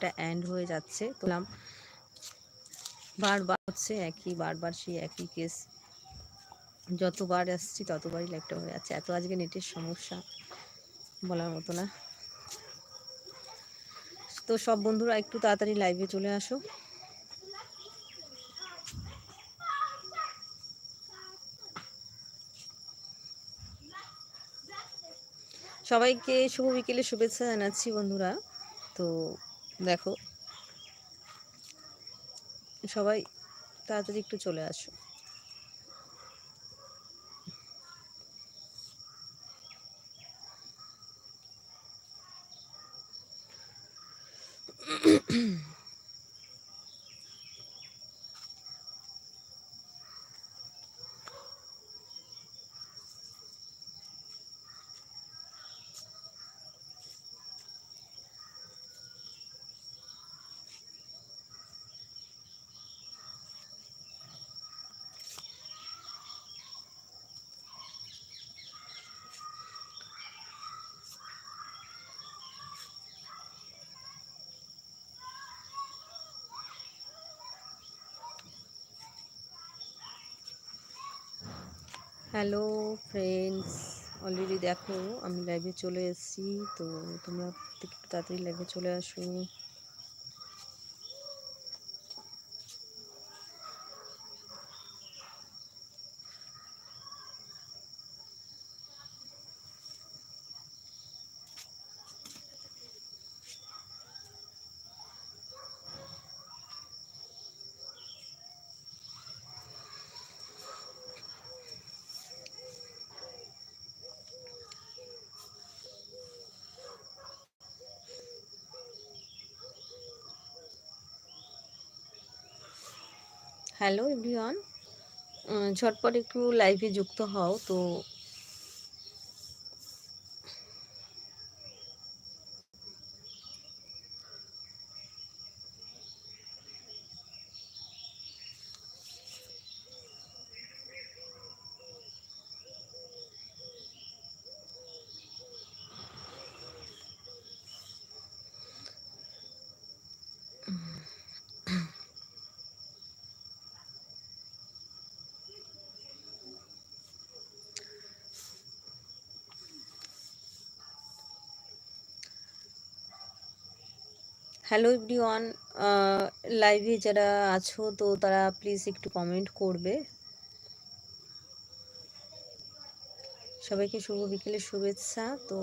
লাইভটা এন্ড হয়ে যাচ্ছে। তোলাম বারবার হচ্ছে একই, বারবার সেই একই কেস যতবার আসছি ততবারই লাইভটা হয়ে যাচ্ছে। এত আজকে নেটের সমস্যা বলার মতো না। তো সব বন্ধুরা একটু তাড়াতাড়ি লাইভে চলে আসো। সবাইকে শুভ বিকেলে শুভেচ্ছা জানাচ্ছি বন্ধুরা। তো দেখো। সবাই তাড়াতাড়ি একটু চলে আসো। হ্যালো ফ্রেন্ডস, অলরেডি দেখো আমি লাইভে চলে এসেছি, তো তোমরা একটু তাড়াতাড়ি লাইভে চলে আসো। হ্যালো এভরিওয়ান ঝটপট একটু লাইভে যুক্ত হও। তো হ্যালো এভরিওয়ান লাইভে যারা আছো তো তারা প্লিজ একটু কমেন্ট করবে। সবাইকে শুভ বিকেলের শুভেচ্ছা। তো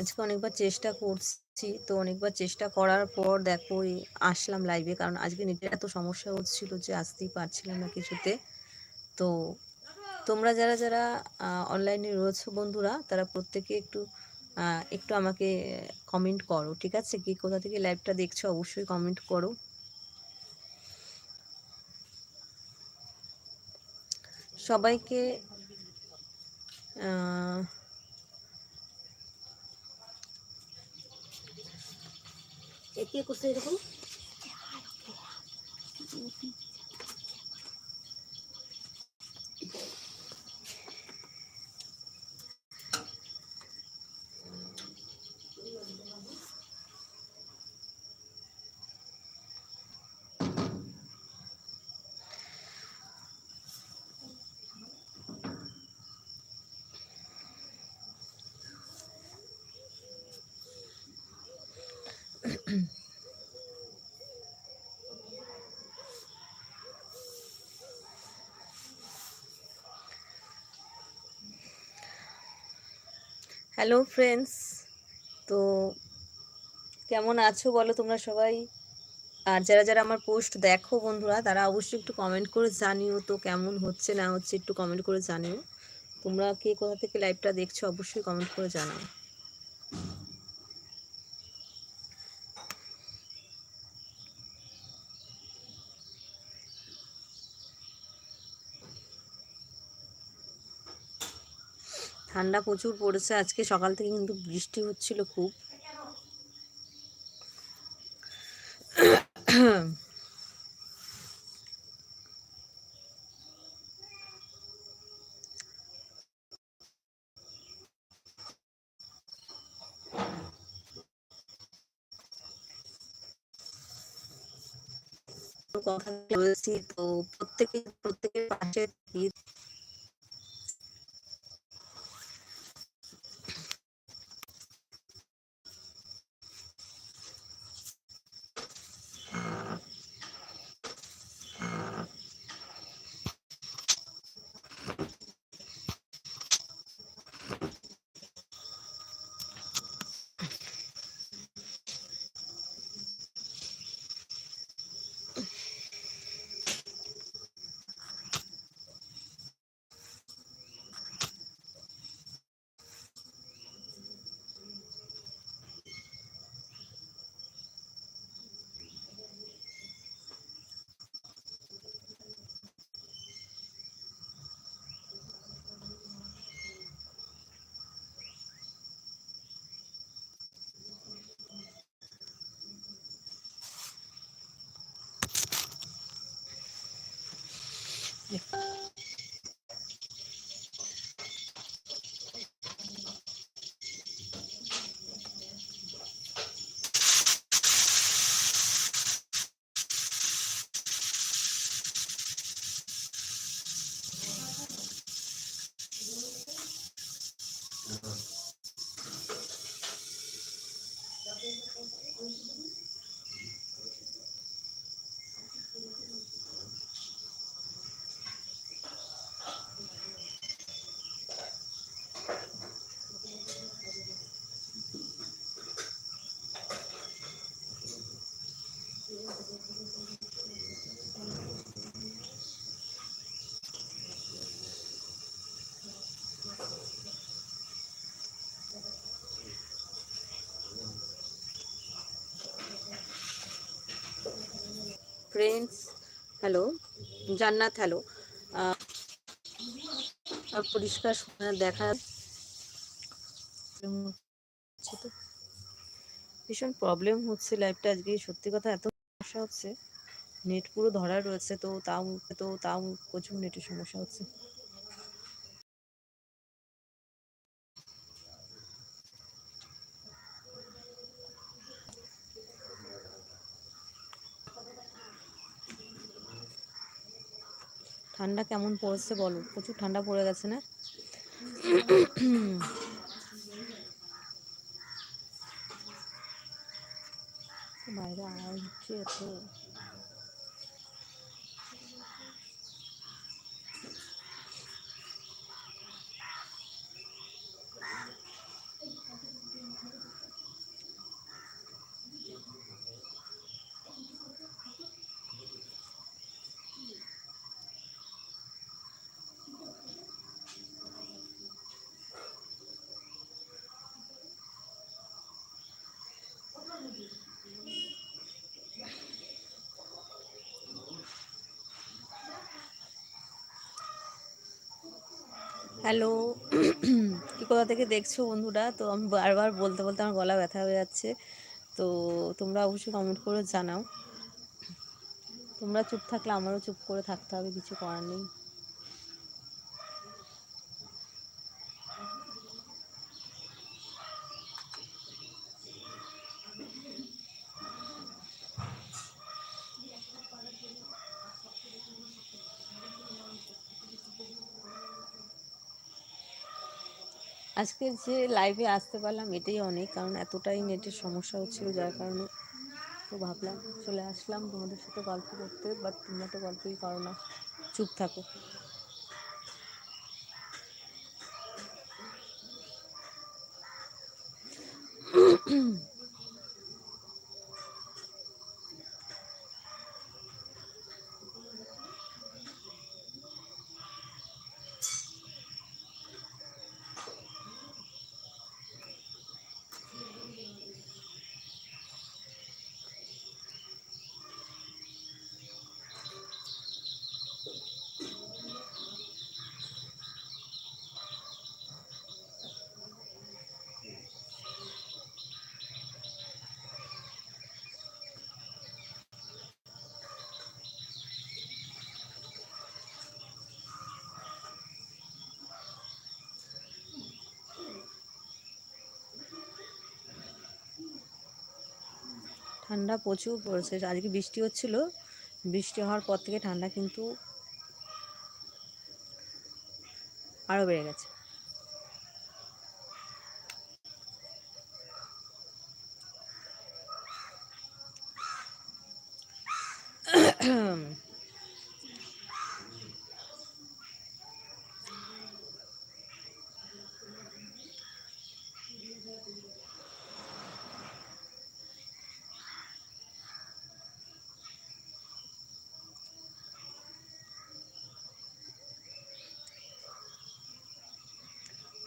আজকে অনেকবার চেষ্টা করছি, তো অনেকবার চেষ্টা করার পর দেখো আসলাম লাইভে কারণ আজকে নেটের এত সমস্যা হচ্ছিল যে আসতেই পারছিলাম না কিছুতে। তো তোমরা যারা যারা অনলাইনে রয়েছো বন্ধুরা, তারা প্রত্যেকে একটু একটু আমাকে কমেন্ট করো ঠিক আছে? কি কোথা থেকে লাইভটা দেখছ? অবশ্যই কমেন্ট করো। সবাইকে এরকম? হ্যালো ফ্রেন্ডস তো কেমন আছো বলো তোমরা সবাই? আর যারা যারা আমার পোস্ট দেখো বন্ধুরা, তারা অবশ্যই একটু কমেন্ট করে জানিও তো কেমন হচ্ছে না হচ্ছে, একটু কমেন্ট করে জানিও। তোমরা কে কোথা থেকে লাইভটা দেখছ, অবশ্যই কমেন্ট করে জানাও। ঠান্ডা প্রচুর পড়েছে। আজকে সকাল থেকে কিন্তু বৃষ্টি হচ্ছিল খুব। কথা বলেছি তো প্রত্যেকে প্রত্যেকের 예. ফ্রেন্ডস হ্যালো জান্নাত হ্যালো পরিষ্কার দেখা ভীষণ প্রবলেম হচ্ছে লাইফটা আজকে সত্যি কথা এত সমস্যা হচ্ছে। নেট পুরো ধরা রয়েছে তো তাও তো তাও প্রচুর নেটের সমস্যা হচ্ছে। ঠান্ডা কেমন পড়েছে বলো? প্রচুর ঠান্ডা পড়ে গেছে না বাইরে আওয়াজ হচ্ছে হ্যালো। কি কোথা থেকে দেখছ বন্ধুরা? তো আমি বারবার বলতে বলতে আমার গলা ব্যথা হয়ে যাচ্ছে। তো তোমরা অবশ্যই কমেন্ট করে জানাও। তোমরা চুপ থাকলে আমারও চুপ করে থাকতে হবে, কিছু করার নেই। আজকের যে লাইভে আসতে পারলাম এটাই অনেক, কারণ এতটাই নেটের সমস্যা হচ্ছিল, যার কারণে তো ভাবলাম চলে আসলাম তোমাদের সাথে গল্প করতে বাট তোমরা তো গল্পই করো না, চুপ থাকো। ঠান্ডা প্রচুর পড়েছে। আজকে বৃষ্টি হচ্ছিল। বৃষ্টি হওয়ার পর থেকে ঠান্ডা কিন্তু আরও বেড়ে গেছে।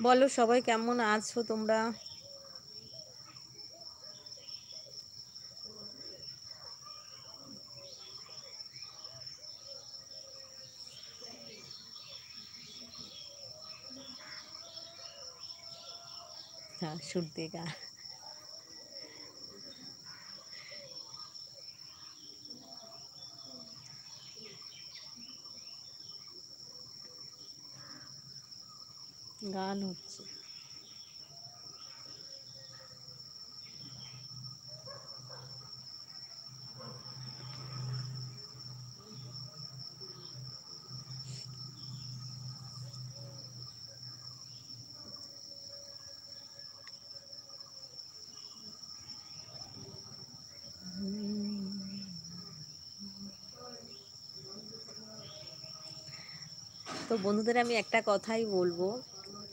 বলো সবাই কেমন আছো তোমরা? হ্যাঁ সুর দিয়ে গান হচ্ছে। তো বন্ধুদের আমি একটা কথাই বলব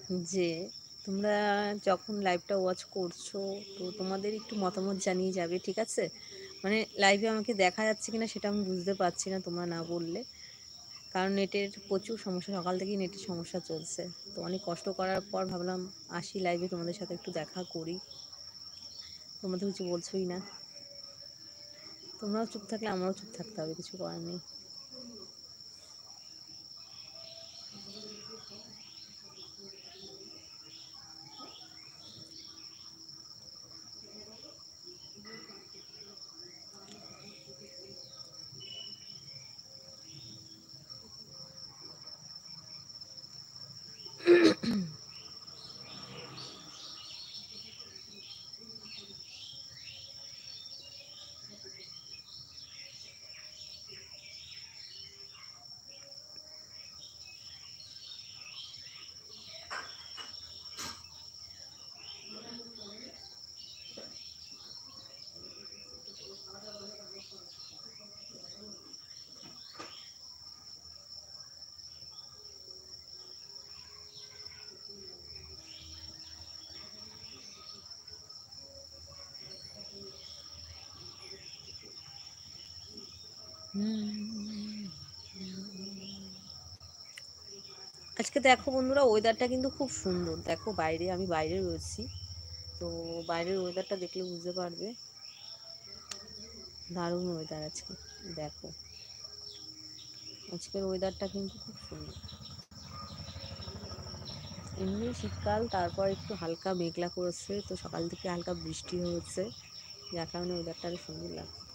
যে তোমরা যখন লাইভটা ওয়াচ করছ, তো তোমাদের একটু মতামত জানিয়ে যাবে, ঠিক আছে? মানে লাইভে আমাকে দেখা যাচ্ছে কিনা সেটা আমি বুঝতে পারছি না তোমরা না বললে। কারণ নেটের প্রচুর সমস্যা, সকাল থেকেই নেটের সমস্যা চলছে। তো অনেক কষ্ট করার পর ভাবলাম আসি লাইভে তোমাদের সাথে একটু দেখা করি। তোমরা তো কিছু বলছোই না। তোমরাও চুপ থাকলে, আমারও চুপ থাকতে হবে, কিছু করার নেই। আজকে দেখো বন্ধুরা ওয়েদারটা কিন্তু খুব সুন্দর। দেখো বাইরে, আমি বাইরে রয়েছি। তো বাইরের ওয়েদারটা দেখলে বুঝতে পারবে। দারুণ ওয়েদার আজকে, দেখো। আজকের ওয়েদারটা কিন্তু খুব সুন্দর। এমনি শীতকাল, তারপর একটু হালকা মেঘলা করেছে, তো সকাল থেকে হালকা বৃষ্টি হয়েছে। যার কারণে ওয়েদারটা আরও সুন্দর লাগছে।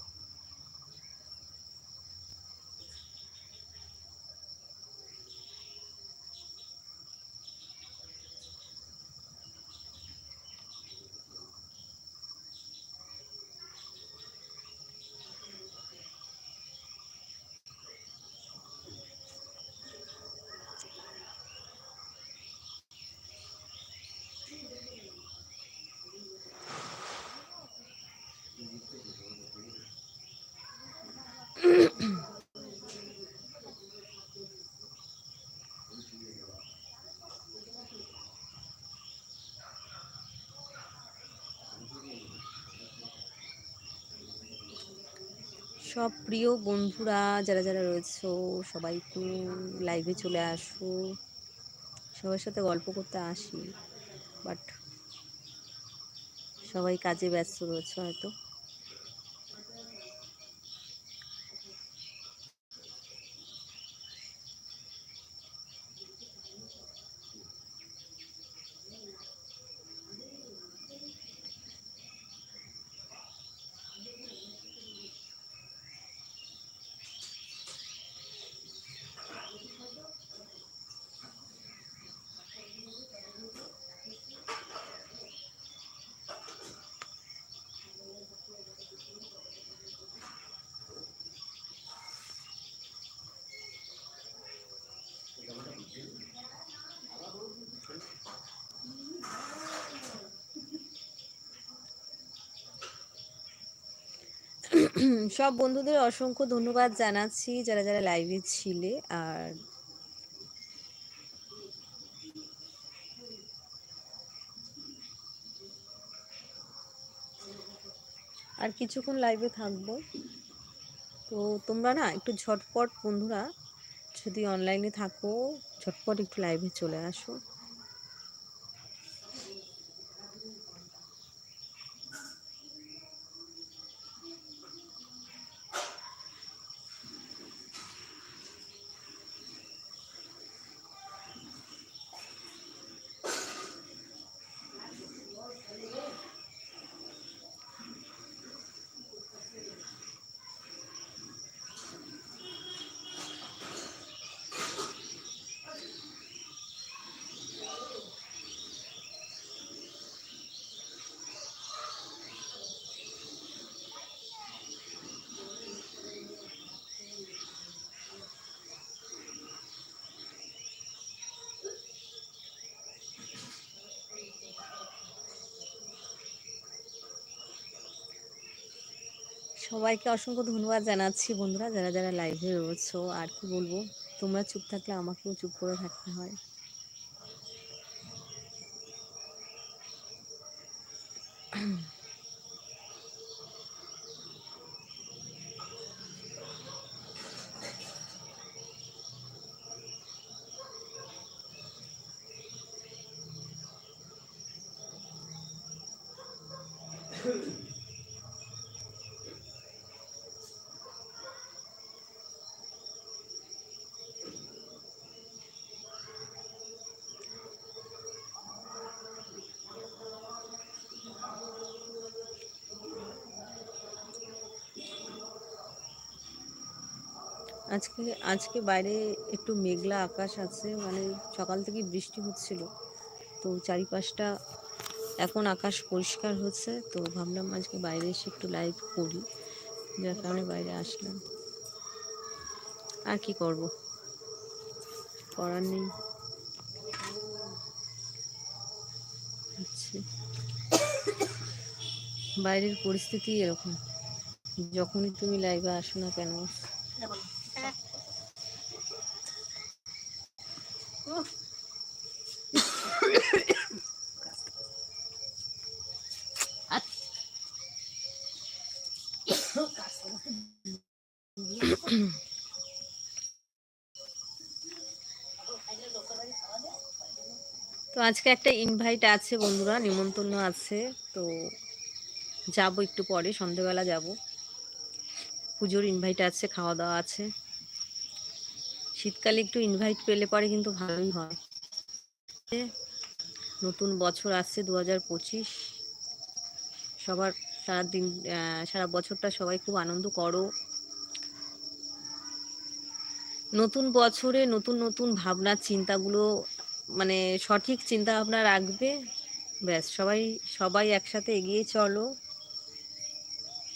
সব প্রিয় বন্ধুরা যারা যারা রয়েছে, সবাই একটু লাইভে চলে আসো। সবার সাথে গল্প করতে আসি বাট সবাই কাজে ব্যস্ত রয়েছে হয়তো। সব বন্ধুদের অসংখ্য ধন্যবাদ জানাচ্ছি যারা যারা লাইভে ছিলে, আর আর কিছুক্ষণ লাইভে থাকব। তো তোমরা না একটু ঝটপট বন্ধুরা যদি অনলাইনে থাকো, ঝটপট একটু লাইভে চলে আসো। সবাইকে অসংখ্য ধন্যবাদ জানাচ্ছি বন্ধুরা, যারা যারা লাইভে রয়েছো। আর কি বলব, তোমরা চুপ থাকলে আমাকেও চুপ করে থাকতে হয়। আজকে আজকে বাইরে একটু মেঘলা আকাশ আছে মানে সকাল থেকে বৃষ্টি হচ্ছিল। তো চারিপাশটা এখন আকাশ পরিষ্কার হচ্ছে, তো ভাবলাম আজকে বাইরে এসে একটু লাইভ করি, যার কারণে বাইরে আসলাম। আর কি করব? করার নেই। আচ্ছা। বাইরের পরিস্থিতি এরকম। যখনই তুমি লাইভে আসো না কেন তো আজকে একটা ইনভাইট আছে বন্ধুরা, নিমন্ত্রণ আছে, তো যাব একটু পরে, সন্ধেবেলা যাব। পুজোর ইনভাইট আছে খাওয়া দাওয়া আছে। শীতকালে একটু ইনভাইট পেলে পরে কিন্তু ভালোই হয়। নতুন বছর আসছে দু হাজার পঁচিশ। সবার সারা দিন সারা বছরটা সবাই খুব আনন্দ করো। নতুন বছরে নতুন নতুন ভাবনা, চিন্তাগুলো মানে সঠিক চিন্তা ভাবনা রাখবে। ব্যাস, সবাই সবাই একসাথে এগিয়ে চলো।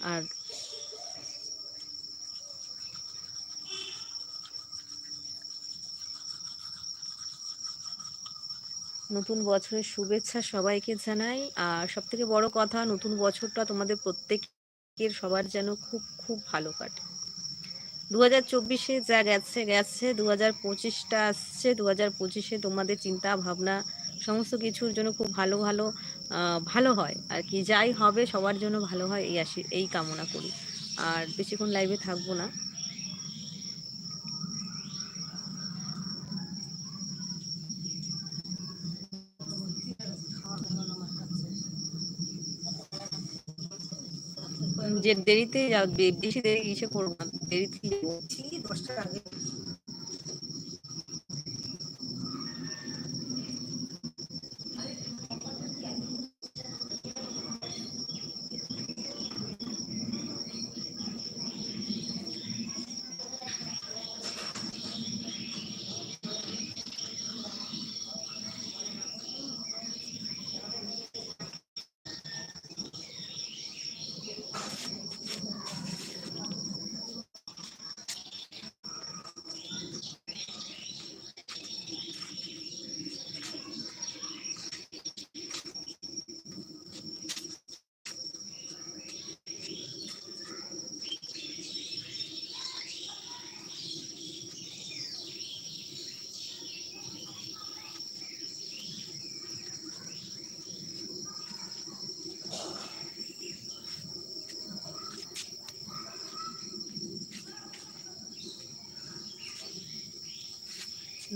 আর নতুন বছরের শুভেচ্ছা সবাইকে জানাই। আর সব থেকে বড় কথা, নতুন বছরটা তোমাদের প্রত্যেকের সবার যেন খুব খুব ভালো কাটে। দু চব্বিশে যা গেছে গেছে। দু হাজার পঁচিশটা আসছে। দু হাজার পঁচিশে তোমাদের চিন্তা ভাবনা সমস্ত কিছুর জন্য খুব ভালো ভালো ভালো হয়। আর কি যাই হবে, সবার জন্য ভালো হয়, এই আসি, এই কামনা করি। আর বেশিক্ষণ লাইভে থাকব না। যে দেরিতে বেশি দেরি ইসে করব না। ele pediu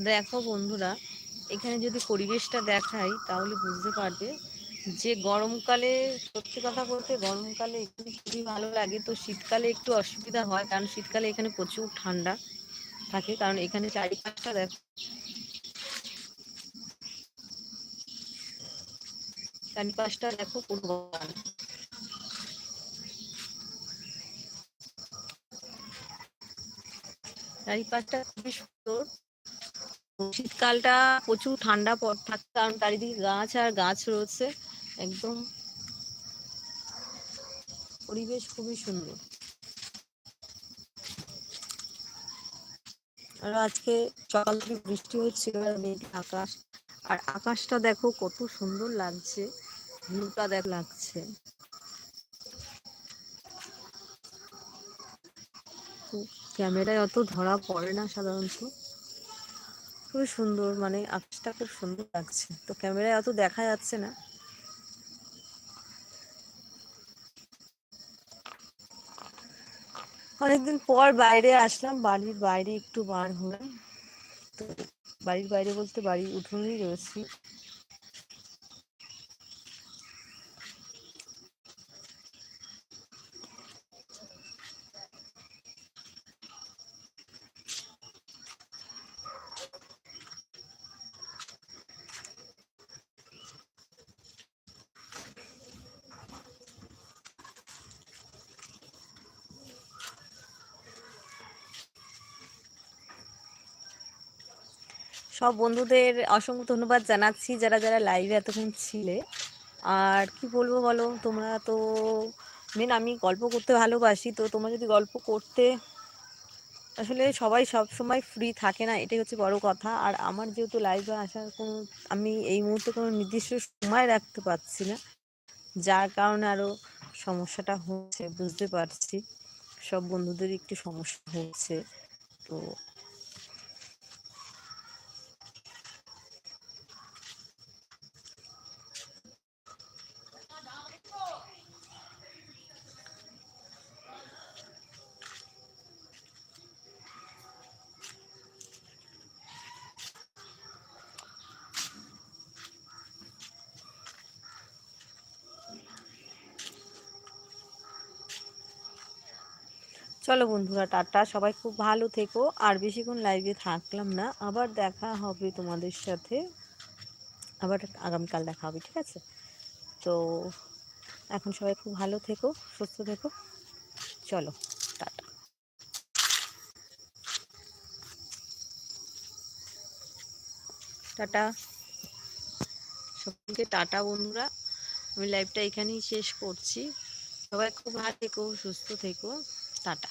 দেখো বন্ধুরা, এখানে যদি পরিবেশটা দেখাই তাহলে বুঝতে পারবে যে গরমকালে, সত্যি কথা বলতে গরমকালে এখানে খুবই ভালো লাগে, তো শীতকালে একটু অসুবিধা হয়, কারণ শীতকালে এখানে প্রচুর ঠান্ডা থাকে, কারণ এখানে চারিপাশটা দেখো। চারিপাশটা দেখো পুরো চারিপাশটা খুবই সুন্দর। শীতকালটা প্রচুর ঠান্ডা থাকে, কারণ চারিদিকে গাছ আর গাছ রয়েছে, একদম পরিবেশ খুবই সুন্দর। আর আজকে সকাল থেকে বৃষ্টি হচ্ছিল মেঘ, আকাশ, আর আকাশটা দেখো কত সুন্দর লাগছে, ভিউটা দেখ, লাগছে। ক্যামেরায় অত ধরা পড়ে না সাধারণত। খুবই সুন্দর মানে আকাশটা খুব সুন্দর লাগছে। তো ক্যামেরায় অত দেখা যাচ্ছে না। অনেকদিন পর বাইরে আসলাম, বাড়ির বাইরে একটু বার হলাম। তো বাড়ির বাইরে বলতে বাড়ির উঠোনেই রয়েছি। সব বন্ধুদের অসংখ্য ধন্যবাদ জানাচ্ছি যারা যারা লাইভে এতক্ষণ ছিলে। আর কি বলব বলো, তোমরা তো মেন আমি গল্প করতে ভালোবাসি, তো তোমরা যদি গল্প করতে, আসলে সবাই সব সময় ফ্রি থাকে না, এটাই হচ্ছে বড় কথা। আর আমার যেহেতু লাইভে আসার কোনো, আমি এই মুহূর্তে কোনো নির্দিষ্ট সময় রাখতে পারছি না, যার কারণে আরও সমস্যাটা হচ্ছে, বুঝতে পারছি। সব বন্ধুদের একটু সমস্যা হচ্ছে, তো চলো বন্ধুরা, টাটা। সবাই খুব ভালো থেকো। আর বেশিক্ষণ লাইভে থাকলাম না। আবার দেখা হবে তোমাদের সাথে। আবার আগামীকাল দেখা হবে, ঠিক আছে? তো এখন সবাই খুব ভালো থেকো, সুস্থ থেকো। চলো, টাটা। টাটা। সকলকে টাটা বন্ধুরা। আমি লাইভটা এখানেই শেষ করছি। সবাই খুব ভালো থেকো, সুস্থ থেকো। টাটা।